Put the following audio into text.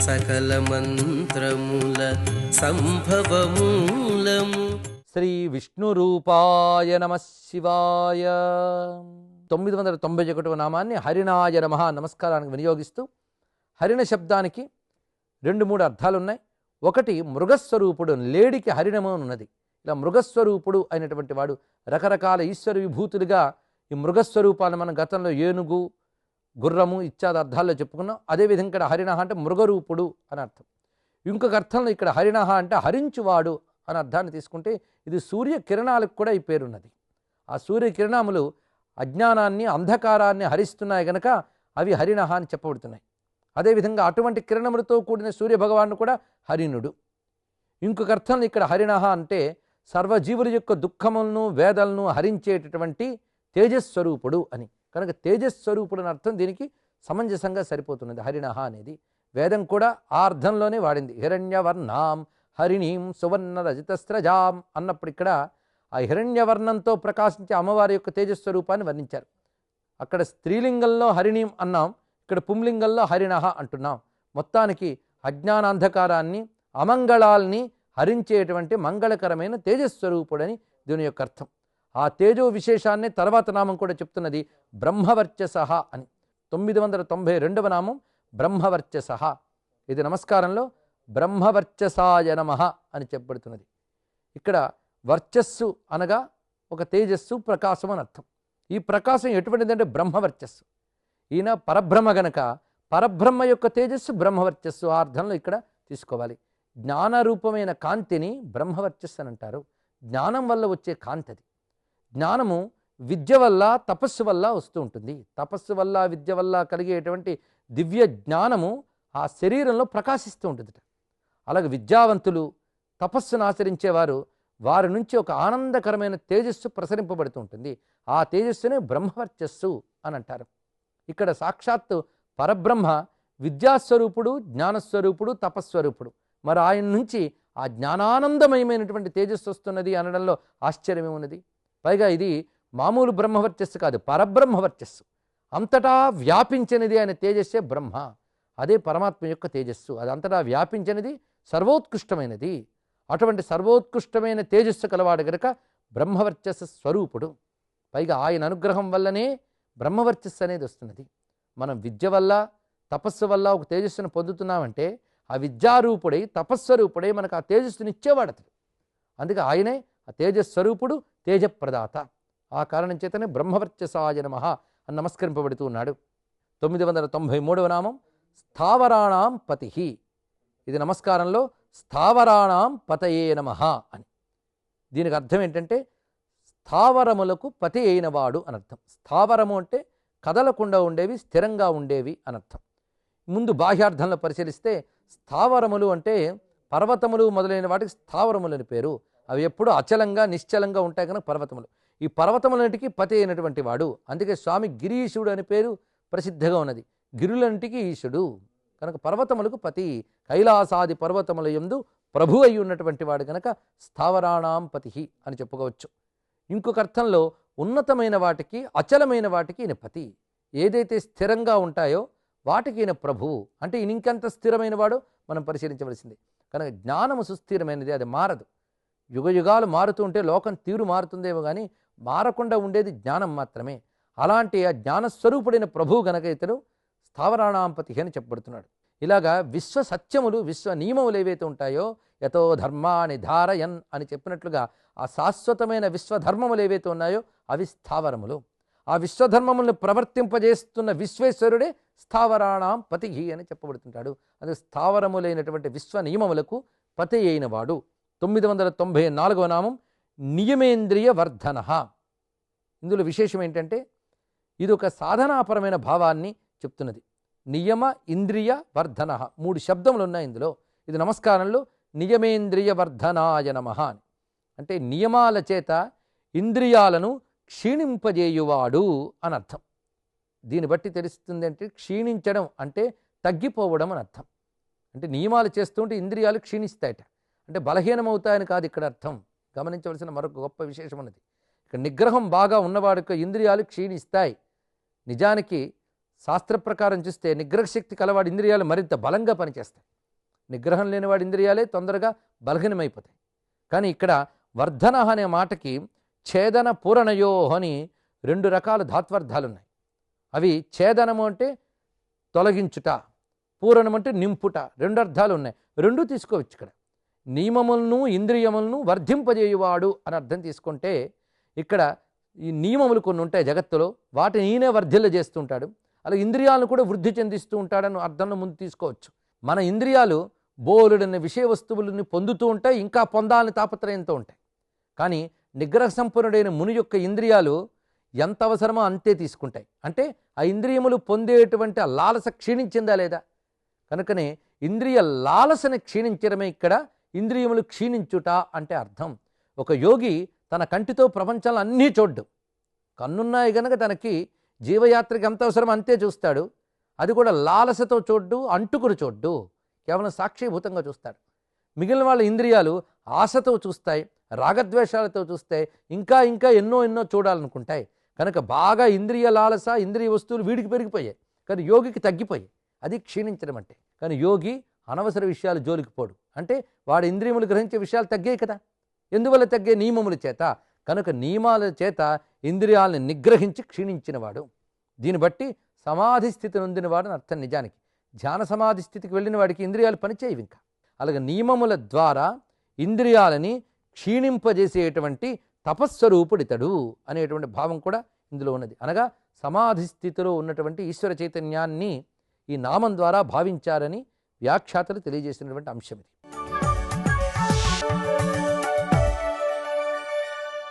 సకల మంత్రముల సంభవమూలము. శ్రీ విష్ణు రూపాయ నమ శివాయ. తొమ్మిది వందల తొంభై ఒకటవ నామాన్ని హరినాయ నమ నమస్కారానికి వినియోగిస్తూ హరిణ శబ్దానికి రెండు మూడు అర్థాలు ఉన్నాయి ఒకటి మృగస్వరూపుడు లేడికి హరిణము ఉన్నది. ఇలా మృగస్వరూపుడు అయినటువంటి వాడు రకరకాల ఈశ్వర విభూతులుగా ఈ మృగస్వరూపాన్ని మనం గతంలో ఏనుగు గుర్రము ఇత్యాది అర్థాల్లో చెప్పుకున్నాం అదేవిధంగా ఇక్కడ హరిణ అంటే మృగరూపుడు అని అర్థం. ఇంకొక అర్థంలో ఇక్కడ హరిణ అంటే హరించువాడు అని అర్థాన్ని తీసుకుంటే ఇది సూర్య కిరణాలకు కూడా ఈ పేరున్నది. ఆ సూర్య కిరణములు అజ్ఞానాన్ని అంధకారాన్ని హరిస్తున్నాయి గనక అవి హరిణహ అని చెప్పబడుతున్నాయి. అదేవిధంగా అటువంటి కిరణములతో కూడిన సూర్యభగవాను కూడా హరిణుడు. ఇంకొక అర్థంలో ఇక్కడ హరిణ అంటే సర్వజీవుల యొక్క దుఃఖములను వేదలను హరించేటటువంటి తేజస్వరూపుడు అని. కనుక తేజస్వరూపుడు అర్థం దీనికి సమంజసంగా సరిపోతున్నది. హరిణహ అనేది. వేదం కూడా ఆ అర్థంలోనే వాడింది. హిరణ్యవర్ణాం హరిణీం సువర్ణ రజతస్త్రజాం అన్నప్పుడు ఇక్కడ ఆ హిరణ్యవర్ణంతో ప్రకాశించే అమ్మవారి యొక్క తేజస్వరూపాన్ని వర్ణించారు. అక్కడ స్త్రీలింగంలో హరిణీం అన్నాం. ఇక్కడ పుంలింగంలో హరిణహ అంటున్నాం. మొత్తానికి అజ్ఞానాంధకారాన్ని అమంగళాల్ని హరించేటువంటి మంగళకరమైన తేజస్వరూపుడని దీని యొక్క అర్థం. ఆ తేజో విశేషాన్ని తర్వాత నామం కూడా చెప్తున్నది బ్రహ్మవర్చసహ అని. తొమ్మిది వందల తొంభై రెండవ నామం బ్రహ్మవర్చసహ. ఇది నమస్కారంలో బ్రహ్మవర్చసాయ నమ అని చెప్పబడుతున్నది. ఇక్కడ వర్చస్సు అనగా ఒక తేజస్సు ప్రకాశం అని అర్థం. ఈ ప్రకాశం ఎటువంటిదంటే బ్రహ్మవర్చస్సు. ఈయన పరబ్రహ్మ గనక పరబ్రహ్మ యొక్క తేజస్సు బ్రహ్మవర్చస్సు ఆ అర్థంలో ఇక్కడ తీసుకోవాలి. జ్ఞానరూపమైన కాంతిని బ్రహ్మవర్చస్సు అని అంటారు. జ్ఞానం వల్ల వచ్చే కాంతి అది. జ్ఞానము విద్య వల్ల తపస్సు వల్ల వస్తూ ఉంటుంది. తపస్సు వల్ల విద్య వల్ల కలిగేటువంటి దివ్య జ్ఞానము ఆ శరీరంలో ప్రకాశిస్తూ ఉంటుంది అలాగే విద్యావంతులు తపస్సును ఆచరించేవారు వారి నుంచి ఒక ఆనందకరమైన తేజస్సు ప్రసరింపబడుతూ ఉంటుంది. ఆ తేజస్సునే బ్రహ్మవర్చస్సు అని అంటారు. ఇక్కడ సాక్షాత్తు పరబ్రహ్మ విద్యాస్వరూపుడు జ్ఞానస్వరూపుడు తపస్వరూపుడు. మరి ఆయన నుంచి ఆ జ్ఞానానందమయమైనటువంటి తేజస్సు వస్తున్నది అనడంలో ఆశ్చర్యమే ఉన్నది పైగా ఇది మామూలు బ్రహ్మవర్చస్సు కాదు పరబ్రహ్మవర్చస్సు. అంతటా వ్యాపించినది ఆయన తేజస్సే బ్రహ్మ. అదే పరమాత్మ యొక్క తేజస్సు. అది అంతటా వ్యాపించినది సర్వోత్కృష్టమైనది. అటువంటి సర్వోత్కృష్టమైన తేజస్సు కలవాడు గనుక బ్రహ్మవర్చస్సు స్వరూపుడు. పైగా ఆయన అనుగ్రహం వల్లనే బ్రహ్మవర్చస్సు అనేది వస్తున్నది. మనం విద్య వల్ల తపస్సు వల్ల ఒక తేజస్సును పొందుతున్నామంటే ఆ విద్యారూపుడై తపస్వరూపుడై మనకు ఆ తేజస్సుని ఇచ్చేవాడు అతడు అందుకే ఆయనే ఆ తేజస్వరూపుడు తేజప్రదాత. ఆ కారణం చేతనే బ్రహ్మవర్చసాయ నమ అని నమస్కరింపబడుతూ ఉన్నాడు. తొమ్మిది వందల తొంభై మూడవ నామం స్థావరాణాం పతి. ఇది నమస్కారంలో స్థావరాణాం పతయే నమ అని. దీనికి అర్థం ఏంటంటే స్థావరములకు పతి అయినవాడు అనర్థం స్థావరము అంటే కదలకుండా ఉండేవి స్థిరంగా ఉండేవి అనర్థం ముందు బాహ్యార్థంలో పరిశీలిస్తే స్థావరములు అంటే పర్వతములు మొదలైన వాటికి స్థావరములని పేరు. అవి ఎప్పుడూ అచలంగా నిశ్చలంగా ఉంటాయి కనుక పర్వతములు. ఈ పర్వతములన్నిటికీ పతి అయినటువంటి వాడు. అందుకే స్వామి గిరీశుడు అని పేరు ప్రసిద్ధిగా ఉన్నది. గిరులంటికి ఈశుడు. కనుక పర్వతములకు పతి. కైలాసాది పర్వతముల యందు ప్రభు అయి ఉన్నటువంటి వాడు కనుక స్థావరాణాం పతి అని చెప్పుకోవచ్చు. ఇంకొక అర్థంలో ఉన్నతమైన వాటికి అచలమైన వాటికి ఈయన పతి. ఏదైతే స్థిరంగా ఉంటాయో వాటికి ఈయన ప్రభువు అంటే ఈయన ఇంకెంత స్థిరమైన వాడో మనం పరిశీలించవలసింది. కనుక జ్ఞానము సుస్థిరమైనది అది మారదు. యుగ యుగాలు మారుతూ ఉంటే లోకం తీరు మారుతుందేమో కానీ మారకుండా ఉండేది జ్ఞానం మాత్రమే. అలాంటి ఆ జ్ఞానస్వరూపుడైన ప్రభువు గనక ఇతడు స్థావరాణాంపతి అని చెప్పబడుతున్నాడు. ఇలాగా విశ్వ సత్యములు విశ్వ నియమములు ఏవైతే ఉంటాయో యతో ధర్మాని ధారయన్ అని చెప్పినట్లుగా ఆ శాశ్వతమైన విశ్వధర్మములు ఏవైతే ఉన్నాయో అవి స్థావరములు. ఆ విశ్వధర్మములను ప్రవర్తింపజేస్తున్న విశ్వేశ్వరుడే స్థావరాణాం పతిహి అని చెప్పబడుతుంటాడు. అది స్థావరములైనటువంటి విశ్వ నియమములకు పతి అయినవాడు. తొమ్మిది వందల తొంభై నాలుగవ నామం నియమేంద్రియ వర్ధన. ఇందులో విశేషం ఏంటంటే ఇది ఒక సాధనాపరమైన భావాన్ని చెప్తున్నది. నియమ ఇంద్రియ వర్ధన. మూడు శబ్దములు ఉన్నాయి ఇందులో. ఇది నమస్కారంలో నియమేంద్రియ వర్ధనాయ నమ అని. అంటే నియమాల చేత ఇంద్రియాలను క్షీణింపజేయువాడు అని అర్థం. దీన్ని బట్టి తెలుస్తుంది అంటే క్షీణించడం అంటే తగ్గిపోవడం అని అర్థం. అంటే నియమాలు చేస్తుంటే ఇంద్రియాలు క్షీణిస్తాయట. అంటే బలహీనమవుతాయని కాదు ఇక్కడ అర్థం. గమనించవలసిన మరొక గొప్ప విశేషం ఉన్నది. ఇక్కడ నిగ్రహం బాగా ఉన్నవాడికి ఇంద్రియాలు క్షీణిస్తాయి. నిజానికి శాస్త్ర ప్రకారం చూస్తే నిగ్రహ శక్తి కలవాడి ఇంద్రియాలు మరింత బలంగా పనిచేస్తాయి. నిగ్రహం లేనివాడి ఇంద్రియాలే తొందరగా బలహీనమైపోతాయి. కానీ ఇక్కడ వర్ధన అనే మాటకి ఛేదన పూరణయో అని రెండు రకాల ధాత్వార్థాలు ఉన్నాయి అవి ఛేదనము అంటే తొలగించుట పూరణం అంటే నింపుట రెండు అర్థాలు ఉన్నాయి. రెండు తీసుకోవచ్చు ఇక్కడ. నియమములను ఇంద్రియములను వర్ధింపజేయువాడు అని అర్థం తీసుకుంటే ఇక్కడ ఈ నియమములు కొన్ని ఉంటాయి జగత్తులో వాటిని ఈయనే వర్ధిల్ల చేస్తుంటాడు. అలా ఇంద్రియాలను కూడా వృద్ధి చెందిస్తూ ఉంటాడని అర్థంలో ముందు తీసుకోవచ్చు. మన ఇంద్రియాలు బోలుడని విషయ వస్తువులని పొందుతూ ఉంటాయి ఇంకా పొందాలని తాపత్రయంతో ఉంటాయి. కానీ నిగ్రహ సంపన్నుడైన ముని యొక్క ఇంద్రియాలు ఎంత అవసరమో అంతే తీసుకుంటాయి. అంటే ఆ ఇంద్రియములు పొందేటువంటి ఆ లాలస క్షీణించిందా లేదా? కనుకనే ఇంద్రియ లాలసని క్షీణించడమే ఇక్కడ ఇంద్రియములు క్షీణించుట అంటే అర్థం. ఒక యోగి తన కంటితో ప్రపంచంలో అన్నీ చూడ్డు. కన్నున్నాయి గనక తనకి జీవయాత్రకి ఎంత అవసరం అంతే చూస్తాడు. అది కూడా లాలసతో చూడ్డు అంటుకుని చూడ్డు. కేవలం సాక్షిభూతంగా చూస్తాడు. మిగిలిన వాళ్ళ ఇంద్రియాలు ఆశతో చూస్తాయి రాగద్వేషాలతో చూస్తాయి ఇంకా ఇంకా ఎన్నో ఎన్నో చూడాలనుకుంటాయి. కనుక బాగా ఇంద్రియ లాలస ఇంద్రియ వస్తువులు వీడికి పెరిగిపోయాయి. కానీ యోగికి తగ్గిపోయాయి. అది క్షీణించడం అంటే. కానీ యోగి అనవసర విషయాలు జోలికి పోడు. అంటే వాడి ఇంద్రియములు గ్రహించే విషయాలు తగ్గాయి కదా. ఎందువల్ల తగ్గే? నియమముల చేత. కనుక నియమాల చేత ఇంద్రియాలను నిగ్రహించి క్షీణించినవాడు. దీన్ని బట్టి సమాధి స్థితి నొందినవాడు వాడు అర్థం నిజానికి. ధ్యాన సమాధి స్థితికి వెళ్ళిన వాడికి ఇంద్రియాలు పనిచేయవు ఇంకా. అలాగే నియమముల ద్వారా ఇంద్రియాలని క్షీణింపజేసేటువంటి తపస్వరూపుడితడు అనేటువంటి భావం కూడా ఇందులో ఉన్నది. అనగా సమాధి స్థితిలో ఉన్నటువంటి ఈశ్వర చైతన్యాన్ని ఈ నామం ద్వారా భావించారని వ్యాఖ్యాతలు తెలియజేసినటువంటి అంశం ఇది.